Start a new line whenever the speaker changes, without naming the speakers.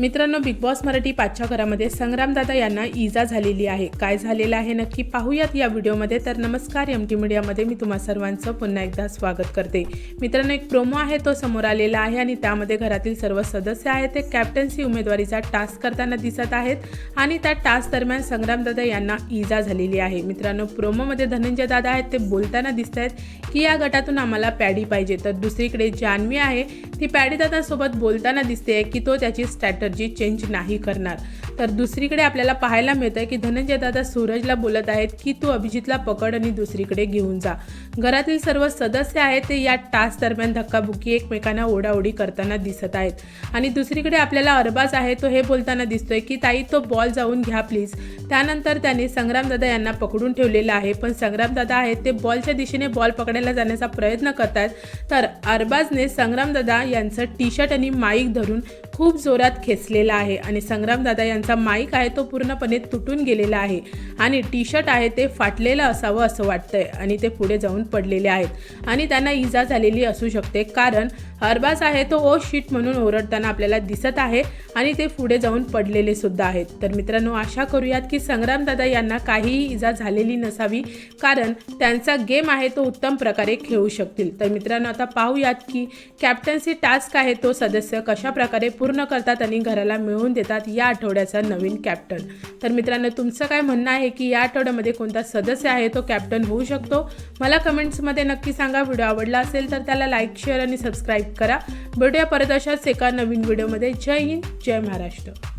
मित्रांनो big boss Marathi पाचच्या घरामध्ये संग्रामदादा यांना इजा झालेली आहे. काय झालेलं आहे नक्की पाहूयात या व्हिडिओमध्ये. तर नमस्कार एम टी मीडियामध्ये मी तुम्हा सर्वांचं पुन्हा एकदा स्वागत करते. मित्रांनो एक प्रोमो आहे तो समोर आलेला आहे आणि त्यामध्ये घरातील सर्व सदस्य आहेत. ते कॅप्टन्सी उमेदवारीचा टास्क करताना दिसत आहेत आणि त्या टास्क दरम्यान संग्रामदादा यांना इजा झालेली आहे. मित्रांनो प्रोमोमध्ये धनंजय दादा आहेत ते बोलताना दिसत आहेत की या गटातून आम्हाला पॅडी पाहिजे. तर दुसरीकडे जान्हवी आहे ती पॅडी दादासोबत बोलताना दिसते की तो त्याची एनर्जी चेंज नाही करणार. तर दुसरीकडे आपल्याला पाहायला मिळतं की धनंजय दादा सूरजला बोलत आहेत की तू अभिजितला पकड आणि दुसरीकडे घेऊन जा. घरातील सर्व सदस्य आहेत ते या टास्क दरम्यान धक्काबुक्की एकमेकांना ओढाओढी करताना दिसत आहेत. आणि दुसरीकडे आपल्याला अरबाज आहे तो हे बोलताना दिसतोय की ताई तो बॉल जाऊन घ्या प्लीज त्यानंतर त्याने संग्रामदादा यांना पकडून ठेवलेलं आहे पण संग्रामदादा आहेत ते बॉलच्या दिशेने बॉल पकडायला जाण्याचा प्रयत्न करतात तर अरबाजने संग्रामदादा यांचं टी शर्ट आणि माईक धरून खूप जोरात खेचलेला आहे आणि संग्रामदादा यांचा माईक आहे तो पूर्णपणे तुटून गेलेला आहे. आणि टी शर्ट आहे ते फाटलेलं असावं असं वाटतंय. आणि ते पुढे जाऊन पडलेले आहेत. आणि त्यांना इजा झालेली असू शकते. कारण अरबाज आहे तो ओ शीट म्हणून ओरडताना आपल्याला दिसत आहे. आणि ते पुढे जाऊन पडलेले सुद्धा आहेत. तर मित्रांनो आशा करूयात की संग्रामदादा यांना काहीही इजा झालेली नसावी. कारण त्यांचा गेम आहे तो उत्तम प्रकारे खेळू शकतील. तर मित्रांनो आता पाहूयात की कॅप्टन्सी टास्क आहे तो सदस्य कशा प्रकारे पूर्ण करतात आणि घराला मिळवून देतात या आठवड्यात आठवड्याचा नवीन कॅप्टन तर मित्रांनो तुमचं काय म्हणणं आहे की या आठवड्यामध्ये कोणता सदस्य आहे तो कॅप्टन होऊ शकतो? मला कमेंट्समध्ये नक्की सांगा. व्हिडिओ आवडला असेल तर त्याला लाईक शेअर आणि सबस्क्राईब करा. भेटूया परत अशाच एका नवीन व्हिडिओमध्ये जय हिंद जय महाराष्ट्र.